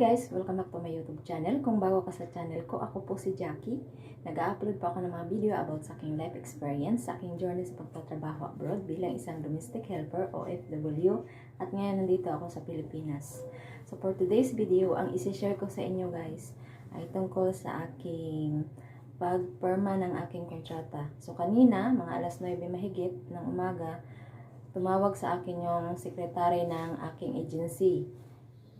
guys! Welcome back to my YouTube channel. Kung bago ka sa channel ko, ako po si Jackie. Nag-upload po ako ng mga video about sa aking life experience, sa aking journey sa pagtatrabaho abroad bilang isang domestic helper o FW at ngayon nandito ako sa Pilipinas. So for today's video, ang isi-share ko sa inyo guys ay tungkol sa aking pagperma ng aking kontrata. So kanina, mga alas 9 mahigit ng umaga, tumawag sa akin yung sekretary ng aking agency.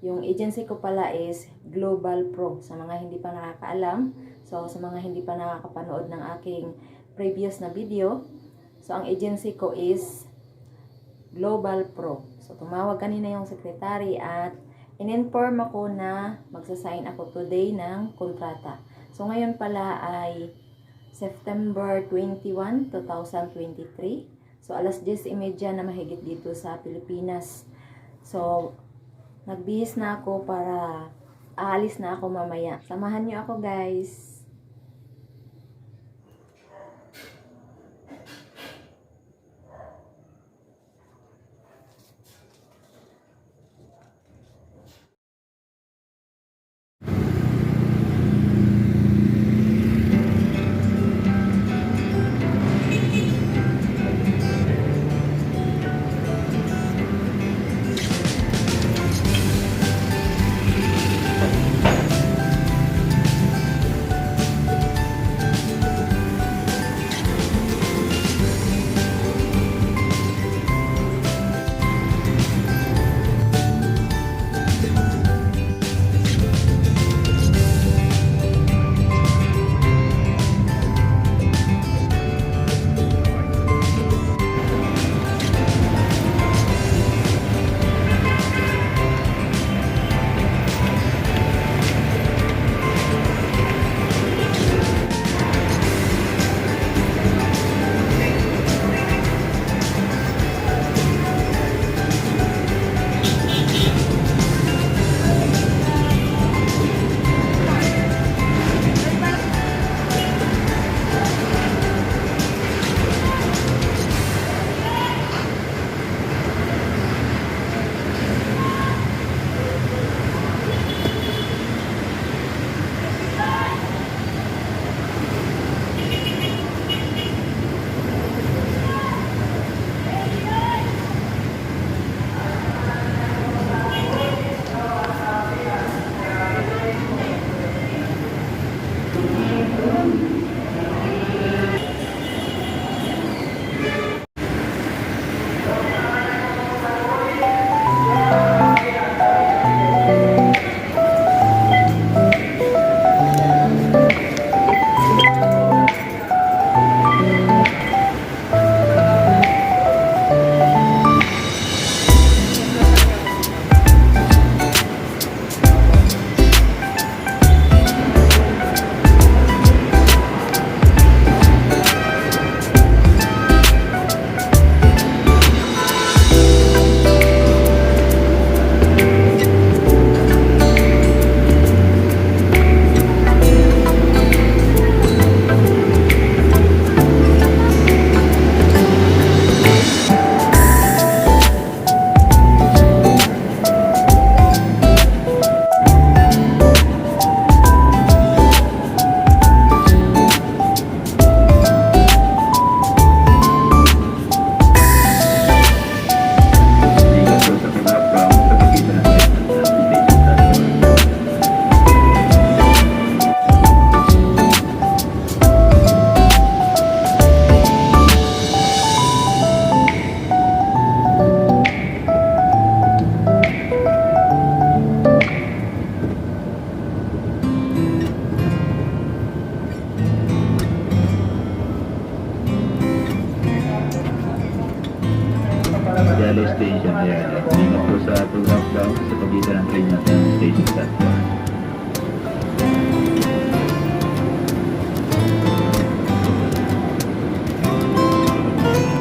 Yung agency ko pala is Global Pro. Sa mga hindi pa nakakaalam, so sa mga hindi pa nakakapanood ng aking previous na video, so ang agency ko is Global Pro. So tumawag kanina yung secretary at in-inform ako na magsasign ako today ng kontrata. So ngayon pala ay September 21, 2023. So alas 10.30 na mahigit dito sa Pilipinas. So nagbihis na ako para aalis na ako mamaya. Samahan niyo ako guys. Yellow Station Yellow. Ingat po sa pag-upbound sa pagitan ng train natin Station Platform.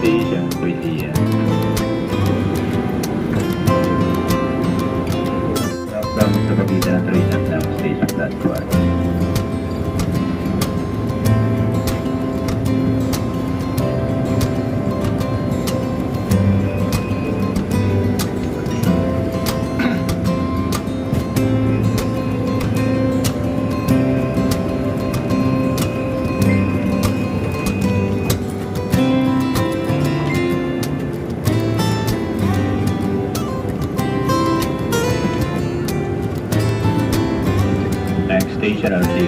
Station 3 Upbound sa pagitan ng train at ng Station Platform. Station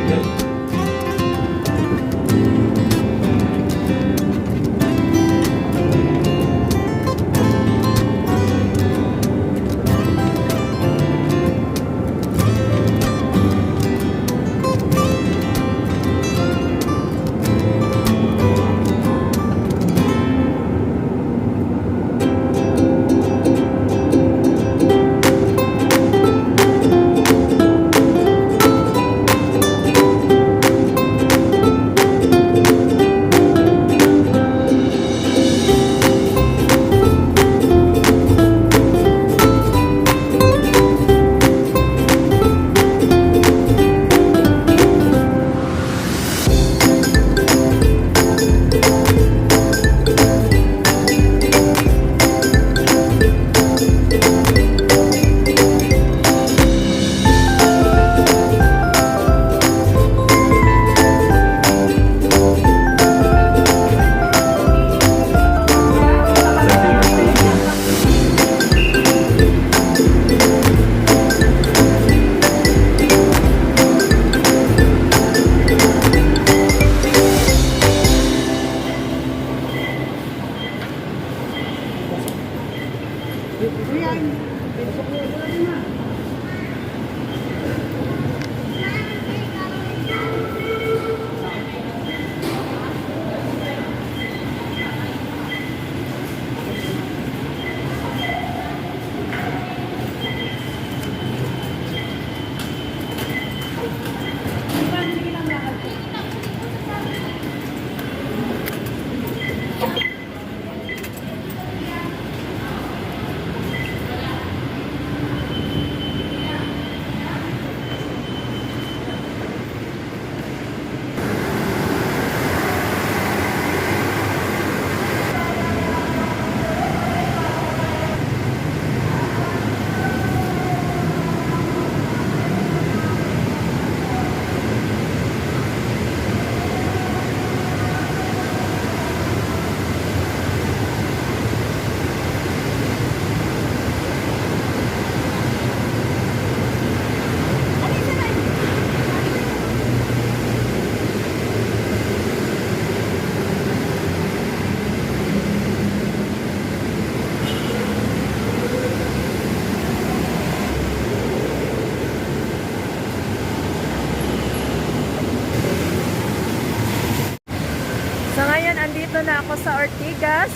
Ortigas.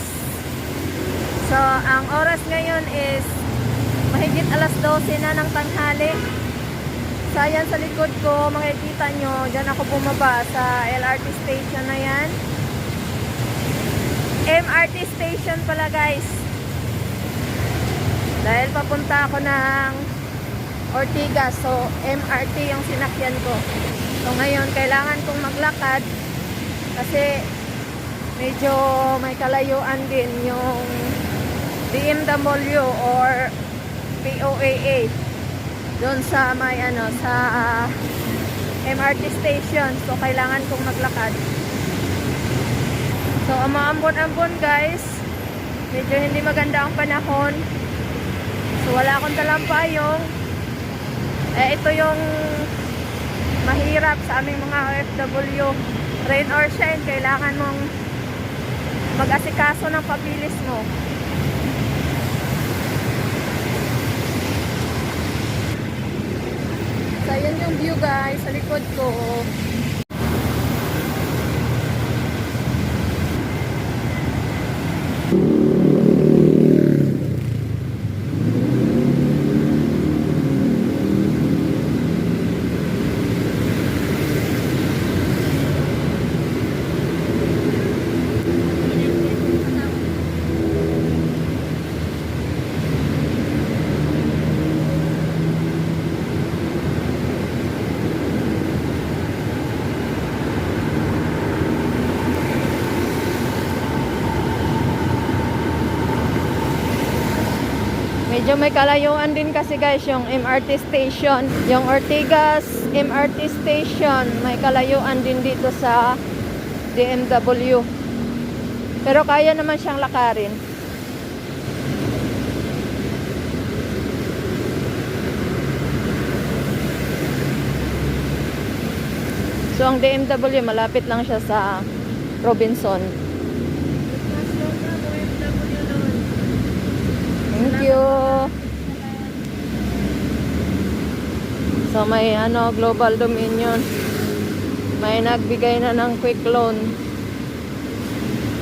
So, ang oras ngayon is mahigit alas 12 na ng tanghali. So, ayan sa likod ko, makikita nyo, dyan ako bumaba sa LRT station na yan. MRT station pala guys. Dahil papunta ako ng Ortigas. So, MRT yung sinakyan ko. So, ngayon, kailangan kong maglakad kasi medyo may kalayuan din yung BMW or POAA doon sa may ano sa ah, MRT station. So kailangan kong maglakad. So umaambon-ambon guys. Medyo hindi maganda ang panahon. So wala akong dalang payong eh ito yung mahirap sa aming mga OFW rain or shine, kailangan mong mag-asikaso ng pabilis mo. So, yan yung view guys, sa likod ko. Medyo may kalayuan din kasi guys yung MRT station. Yung Ortigas MRT station, may kalayuan din dito sa DMW. Pero kaya naman siyang lakarin. So, ang DMW, malapit lang siya sa Robinson. Thank you. So, may ano, Global Dominion. May nagbigay na ng quick loan.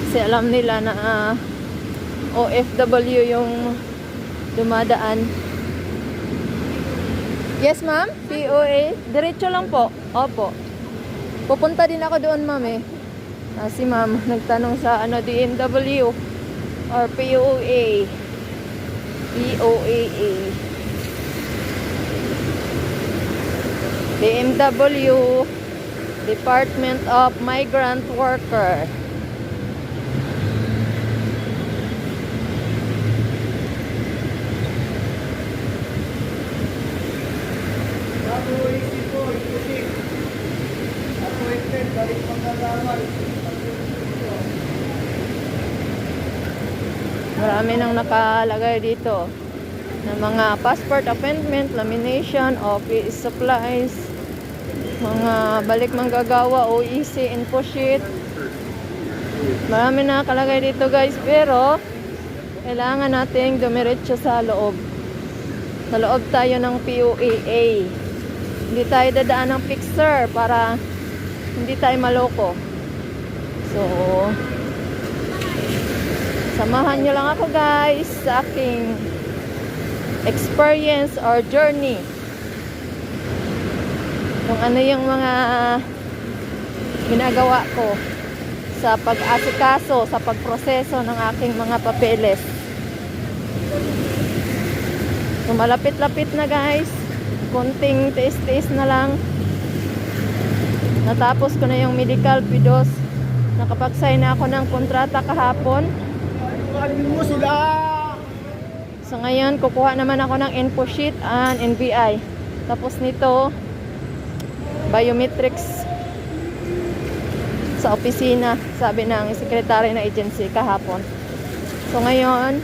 Kasi alam nila na ah, OFW yung dumadaan. Yes, ma'am? POA? Diretso lang po. Opo. Pupunta din ako doon, ma'am eh. Ah, si ma'am nagtanong sa ano DMW or POA. POAA. DMW Department of Migrant Worker. Marami nang nakalagay dito ng mga passport appointment, lamination, office supplies, mga balik manggagawa, OEC, info sheet. Marami na nakalagay dito guys, pero kailangan nating dumiretso sa loob. Sa loob tayo ng PUAA. Hindi tayo dadaan ng fixer para hindi tayo maloko. So, Samahan nyo lang ako guys sa aking experience or journey. Kung ano yung mga ginagawa ko sa pag-asikaso, sa pagproseso ng aking mga papeles. So malapit-lapit na guys. Konting tiis-tiis na lang. Natapos ko na yung medical pidos. Nakapag-sign na ako ng kontrata kahapon. So ngayon, kukuha naman ako ng info sheet and NBI. Tapos nito, biometrics sa opisina, sabi ng secretary na agency kahapon. So ngayon,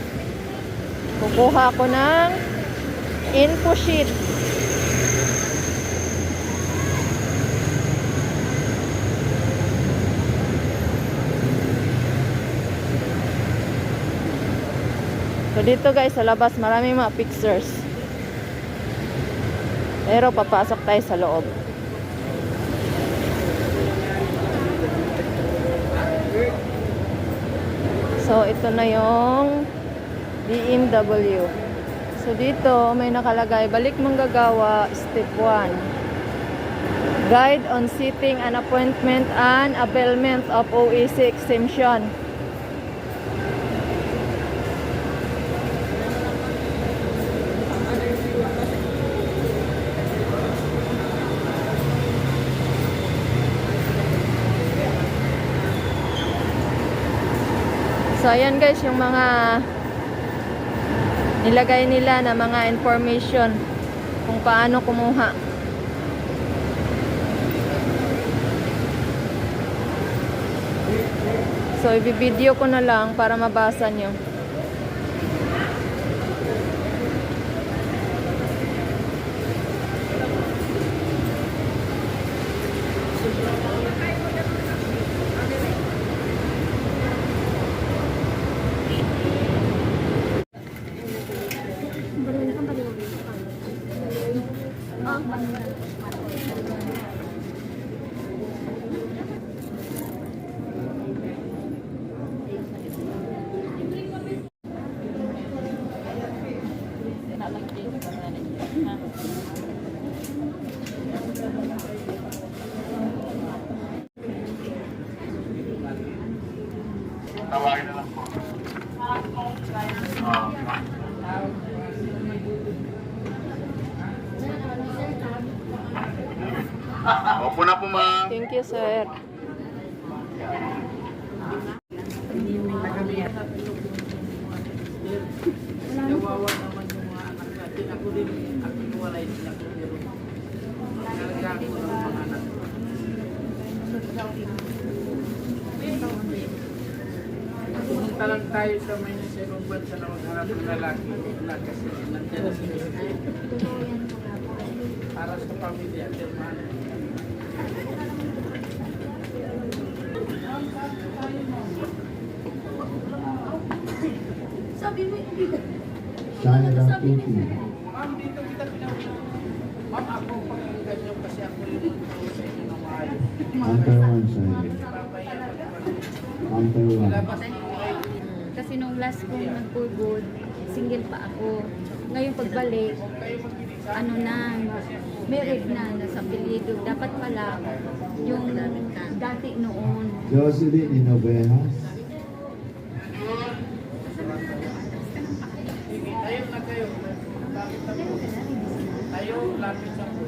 kukuha ako ng info sheet. So dito guys sa labas maraming mga pictures. Pero papasok tayo sa loob. So ito na yung BMW. So dito may nakalagay balik manggagawa step 1. Guide on seating an appointment and availment of OEC exemption. So, ayan guys, yung mga nilagay nila na mga information kung paano kumuha. So, i-video ko na lang para mabasa nyo. Opo na po, ma'am. Thank you, sir. Kawawa naman yung mga anak natin. Ako din, ako inuwalay din ako. Pero, nalaga ako ng mga anak. Pumunta lang tayo sa may sa ibang bansa na maghanap ng lalaki. Wala kasi nandiyan na si. Para sa pamilya, at yung mga Canada Tupi. Ma'am, dito kita pinauwi. Ma'am, ako pakinggan nyo kasi ako yung sa inyo ng maayos. Anchor one pag Anchor one. Kasi nung last kong nag-good, single pa ako. Ngayon pagbalik, ano na, married na, nasa apelido. Dapat pala, yung dati noon. Jocelyn Inovejas. Tayo na kayo. Lapit sa po. Tayo, lapit sa po.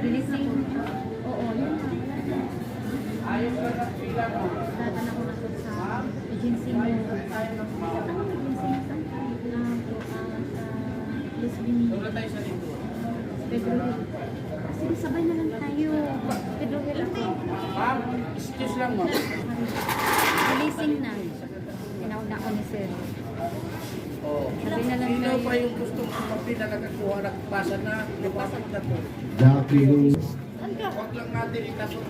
Bilis. Oo, yun. Ayaw ka ng pila mo. Tatan ako na sa agency mo. Na tayo sa Pedro. Sige, sabay na lang tayo. Pedro Hill ako. Ma'am, excuse lang ma'am. Releasing na. Tinawag na ako ni Sir. Oh. Sabay na lang Sino tayo. pa yung gustong sumapi na nakakuha na basa na lumapit na Lou. Huwag lang natin itasok.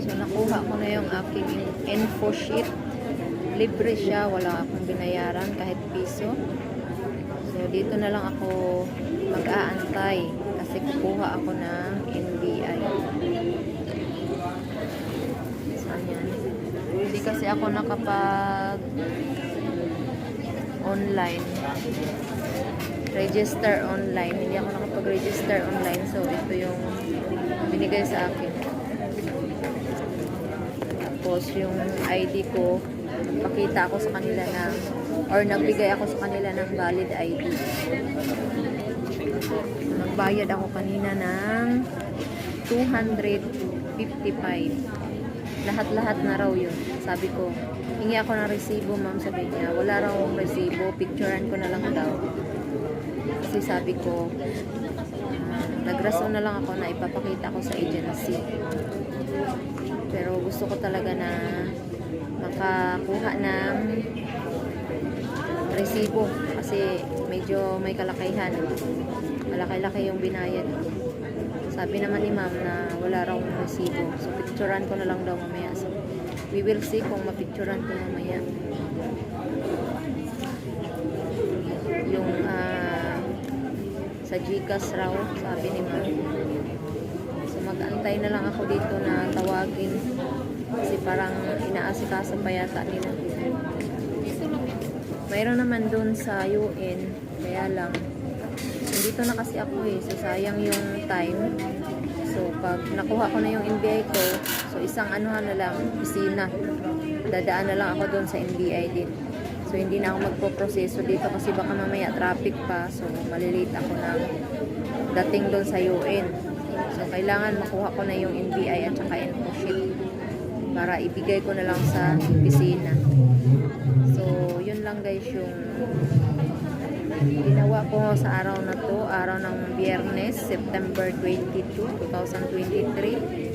So nakuha ko na yung aking info sheet. Libre siya, wala akong binayaran kahit piso. So dito na lang ako mag-aantay kasi kukuha ako ng NBI. Saan yan? Hindi kasi ako nakapag online register online. Hindi ako nakapag-register online. So, ito yung binigay sa akin. Tapos, yung ID ko, pakita ako sa kanila ng or nagbigay ako sa kanila ng valid ID. Nagbayad ako kanina ng 255. Lahat-lahat na raw yun. Sabi ko, hingi ako ng resibo, ma'am. Sabi niya, wala raw akong resibo. Picturean ko na lang daw. Kasi sabi ko, ah, nagrason na lang ako na ipapakita ko sa agency. Pero gusto ko talaga na makakuha ng resibo kasi medyo may kalakayan. Malaki-laki yung binayad. Sabi naman ni ma'am na wala raw resibo. So picturean ko na lang daw mamaya. So we will see kung mapicturean ko mamaya. Yung ah, sa Gcash raw, sabi ni ma'am. So mag-antay na lang ako dito na tawagin kasi parang inaasikaso pa yata nila. Mayroon naman doon sa UN, kaya lang nandito na kasi ako eh, so sayang yung time. So pag nakuha ko na yung NBI ko, so isang anuhan na lang, pisina. Dadaan na lang ako doon sa NBI din. So hindi na ako magpo-proseso dito kasi baka mamaya traffic pa. So malilate ako ng dating doon sa UN. Kailangan makuha ko na yung NBI at saka info sheet para ibigay ko na lang sa opisina. So yun lang guys yung ginawa ko sa araw na to, araw ng Biyernes, September 22, 2023.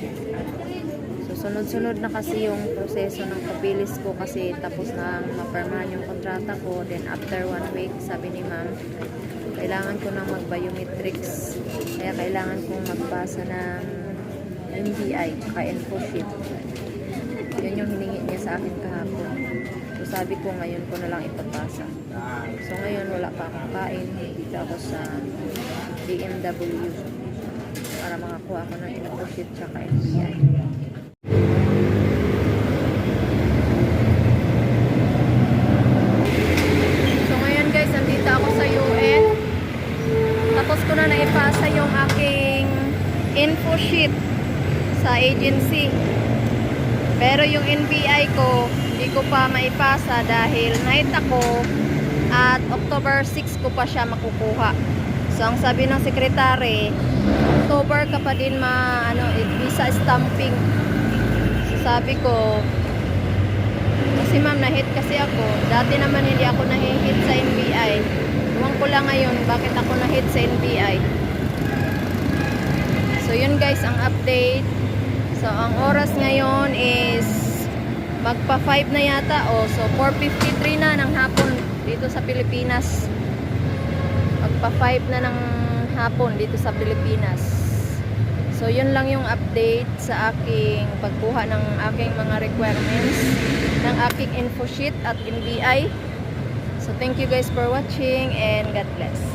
Sunod-sunod na kasi yung proseso ng kapilis ko kasi tapos na mapermahan yung kontrata ko. Then, after one week, sabi ni ma'am, kailangan ko nang mag-biometrics. Kaya kailangan kong magbasa ng NBI, tsaka info sheet. Yun yung hiningi niya sa akin kahapon. So, sabi ko ngayon ko na lang ipapasa. So, ngayon wala pa akong kain. Dito ako sa BMW para makakuha ako ng info sheet tsaka NBI. So ngayon guys, nandito ako sa UN. Tapos ko na naipasa yung aking info sheet sa agency. Pero yung NBI ko, hindi ko pa maipasa dahil night ako at October 6 ko pa siya makukuha. So ang sabi ng sekretary, October ka pa din ma ano, eh, visa stamping. So sabi ko, kasi ma'am, na-hit kasi ako. Dati naman hindi ako na-hit sa NBI. Ewan ko lang ngayon bakit ako na-hit sa NBI. So yun guys, ang update. So ang oras ngayon is magpa 5 na yata. O, so 4.53 na ng hapon dito sa Pilipinas. Magpa 5 na ng hapon dito sa Pilipinas. So, yun lang yung update sa aking pagkuha ng aking mga requirements ng aking info sheet at NBI. So, thank you guys for watching and God bless.